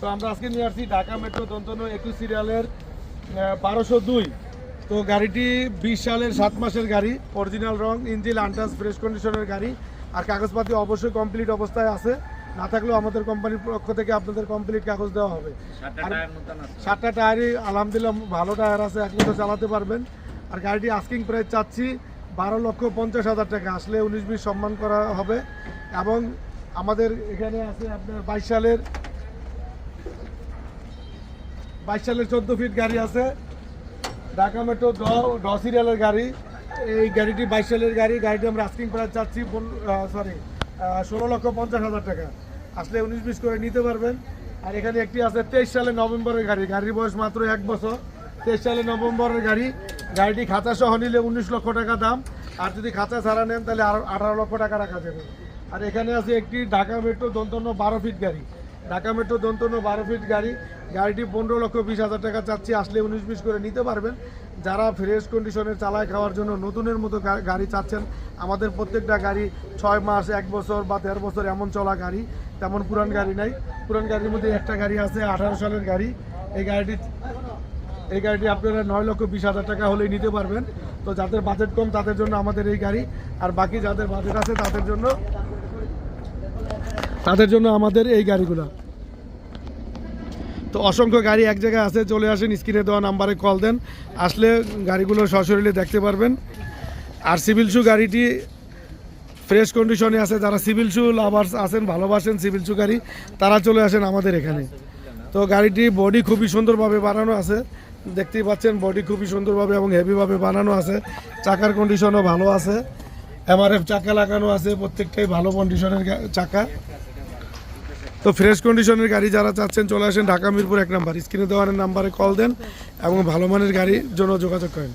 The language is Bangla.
তো আমরা আজকে নিয়ে আসছি ঢাকা মেট্রো দন্তন একুশ সিরিয়ালের বারোশো দুই। তো গাড়িটি বিশ সালের সাত মাসের গাড়ি অরিজিনাল রং ইঞ্জিল আন্টাস ফ্রেশ কন্ডিশনের গাড়ি। আর কাগজপাতি অবশ্যই কমপ্লিট অবস্থায় আছে। না থাকলেও আমাদের কোম্পানির পক্ষ থেকে আপনাদের কমপ্লিট কাগজ দেওয়া হবে। আর সাতটা টায়ারই আলহামদুলিল্লাহ ভালো টায়ার আছে এক বছর চালাতে পারবেন। আর গাড়িটি আস্কিং প্রাইস চাচ্ছি বারো লক্ষ পঞ্চাশ হাজার টাকা। আসলে উনিশ বিশ সম্মান করা হবে। এবং আমাদের এখানে আছে আপনার বাইশ সালের বাইশ সালের চোদ্দ ফিট গাড়ি আছে। ঢাকা মেট্রো ড সিরিয়ালের গাড়ি। এই গাড়িটি বাইশ সালের গাড়ি। গাড়িটি আমরা আস্কিং প্রাইস চাচ্ছি সরি ষোলো লক্ষ পঞ্চাশ হাজার টাকা। আসলে উনিশ বিশ করে নিতে পারবেন। আর এখানে একটি আছে তেইশ সালে নভেম্বরের গাড়ি। গাড়ির বয়স মাত্র এক বছর। তেইশ সালে নভেম্বরের গাড়ি। গাড়িটি খাঁচা সহ নিলে উনিশ লক্ষ টাকা দাম। আর যদি খাঁচা ছাড়া নেন, তাহলে আরও আঠারো লক্ষ টাকা রাখা যাবে। আর এখানে আছে একটি ঢাকা মেট্রো দন্তন্য বারো ফিট গাড়ি। ঢাকা মেট্রো দন্তন্য বারো ফিট গাড়ি। গাড়িটি পনেরো লক্ষ বিশ হাজার টাকা চাচ্ছি, আসলে উনিশ বিশ করে নিতে পারবেন। যারা ফ্রেশ কন্ডিশনে চালায় খাওয়ার জন্য নতুনের মতো গাড়ি চাচ্ছেন, আমাদের প্রত্যেকটা গাড়ি ছয় মাস, এক বছর বা দেড় বছর এমন চলা গাড়ি, তেমন পুরান গাড়ি নাই। পুরান গাড়ির মধ্যে একটা গাড়ি আছে, আঠারো সালের গাড়ি। এই গাড়িটি এই গাড়িটি আপনারা নয় লক্ষ বিশ হাজার টাকা হলেই নিতে পারবেন। তো যাদের বাজেট কম, তাদের জন্য আমাদের এই গাড়ি। আর বাকি যাদের বাজেট আছে, তাদের জন্য তাদের জন্য আমাদের এই গাড়িগুলো। তো অসংখ্য গাড়ি এক জায়গায় আছে, চলে আসেন, স্ক্রিনে দেওয়া নাম্বারে কল দেন, আসলে গাড়িগুলো সশরীরে দেখতে পারবেন। আর সিভিল শু গাড়িটি ফ্রেশ কন্ডিশনে আছে, যারা সিভিল শু লাভার্স আছেন, ভালোবাসেন সিভিল শু গাড়ি, তারা চলে আসেন আমাদের এখানে। তো গাড়িটি বডি খুবই সুন্দরভাবে বানানো আছে, দেখতেই পাচ্ছেন, বডি খুবই সুন্দরভাবে এবং হেভিভাবে বানানো আছে, চাকার কন্ডিশনও ভালো আছে এমআরএফ চাকা লাগানো আছে, প্রত্যেকটাই ভালো কন্ডিশনের চাকা। তো ফ্রেশ কন্ডিশনের গাড়ি যারা চাচ্ছেন চলে আসেন ঢাকা, মিরপুর, এক নাম্বার। স্ক্রিনে দেওয়ার নাম্বারে কল দেন এবং ভালো মানের গাড়ির জন্য যোগাযোগ করেন।